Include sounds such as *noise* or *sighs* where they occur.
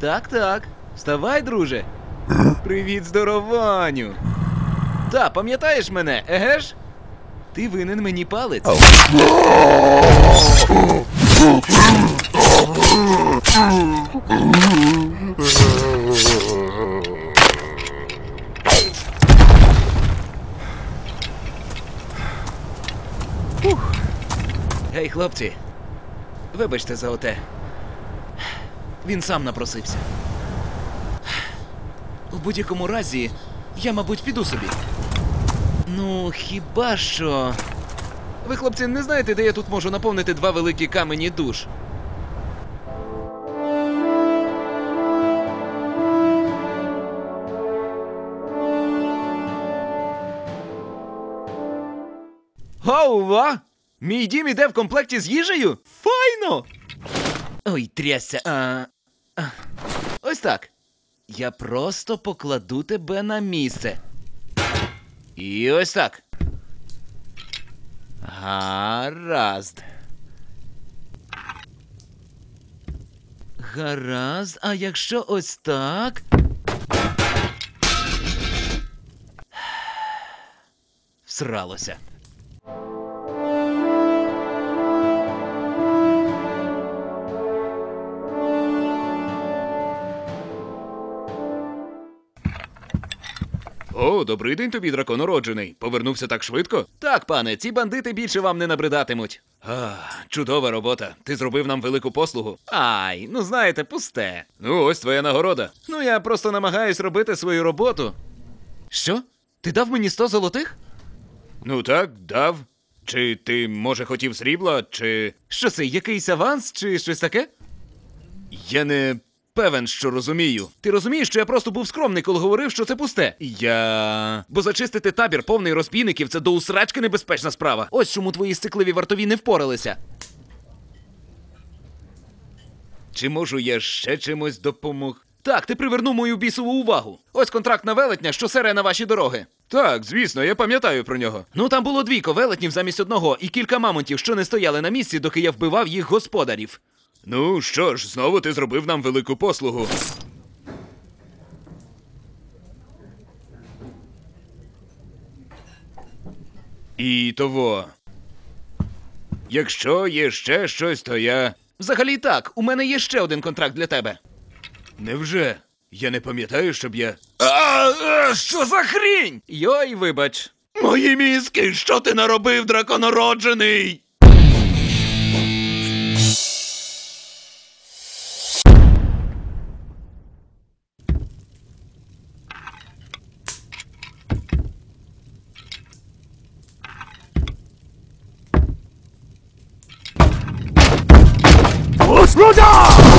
Так, так. Вставай, друже. Привіт, здорованю. Та, пам'ятаєш мене, еге? Ти винен мені палець. Гей, хлопці, вибачте за оте. Він сам напросився. У будь-якому разі, я, мабуть, піду собі. Ну, хіба що. Ви, хлопці, не знаєте, де я тут можу наповнити два великі камені душ? Ова! Мій дім іде в комплекті з їжею? Файно! Ой, трясся. А... Ось так. Я просто покладу тебе на місце. І ось так. Гаразд. Гаразд, а якщо ось так. *sighs* Всралося. О, добрий день тобі, драконороджений. Повернувся так швидко? Так, пане, ці бандити більше вам не набридатимуть. А, чудова робота. Ти зробив нам велику послугу. Ай, ну знаєте, пусте. Ну, ось твоя нагорода. Ну, я просто намагаюсь робити свою роботу. Що? Ти дав мені 100 золотих? Ну так, дав. Чи ти, може, хотів срібла, чи. Що це, якийсь аванс, чи щось таке? Я не певен, що розумію. Ти розумієш, що я просто був скромний, коли говорив, що це пусте. Я. Бо зачистити табір повний розбійників це до усрачки небезпечна справа. Ось чому твої стикливі вартові не впоралися. Чи можу я ще чимось допомог? Так, ти привернув мою бісову увагу. Ось контракт на велетня, що сере на ваші дороги. Так, звісно, я пам'ятаю про нього. Ну там було двійко велетнів замість одного і кілька мамонтів, що не стояли на місці, доки я вбивав їх господарів. Ну що ж, знову ти зробив нам велику послугу. І того. Якщо є ще щось, то я. Взагалі так, у мене є ще один контракт для тебе. Невже? Я не пам'ятаю, щоб я. А, а, що за хрінь? Йой, вибач. Мої мізки, що ти наробив, драконороджений? Rodar!